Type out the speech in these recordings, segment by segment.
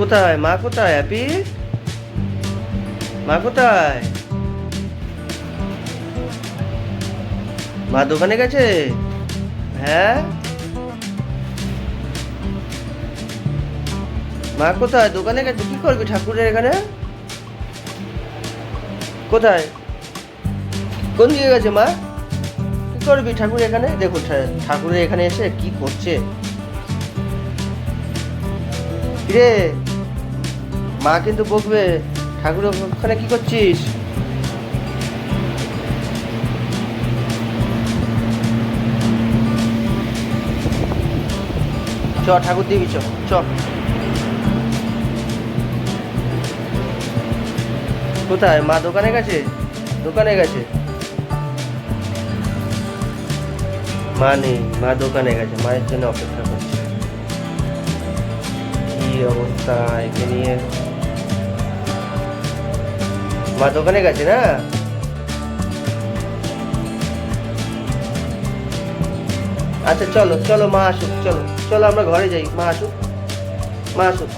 কোথায়? মা কোথায়, অ্যাপি? মা কোথায়? মা দোকানে গেছে? হ্যাঁ? মা কোথায়? দোকানে গেছে? কি করবি ঠাকুরের এখানে? কোথায়? কোন দিকে গেছে মা? কি করবি ঠাকুর এখানে? দেখুন, ঠা- ঠাকুরের এখানে এসে কি করছে? কিরে? মা কিন্তু বকবে। ঠাকুর, ওখানে কি করছিস? চ, ঠাকুর দিবি চ চ। কোথায়? মা দোকানে গেছে? দোকানে গেছে। মা নেই, মা দোকানে গেছে। মায়ের জন্য অপেক্ষা করছে। কি অবস্থা? একে নিয়ে মা দোকানে গেছে না? আচ্ছা চলো চলো, মা আসুক, চলো চলো, আমরা ঘরে যাই, মা আসুক মা আসুক।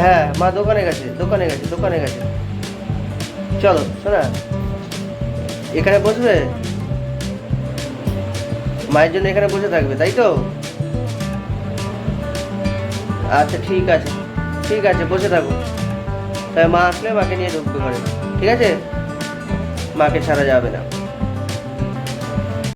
হ্যাঁ মা দোকানে গেছে দোকানে গেছে দোকানে গেছে। চলো শোনা এখানে বসবে? মায়ের জন্য এখানে বসে থাকবে, তাই তো? আচ্ছা ঠিক আছে ঠিক আছে, বসে থাকো। তাই মা আসলে মাকে নিয়ে ঢুকবে ঘরে ঠিক আছে? মাকে ছাড়া যাবে না।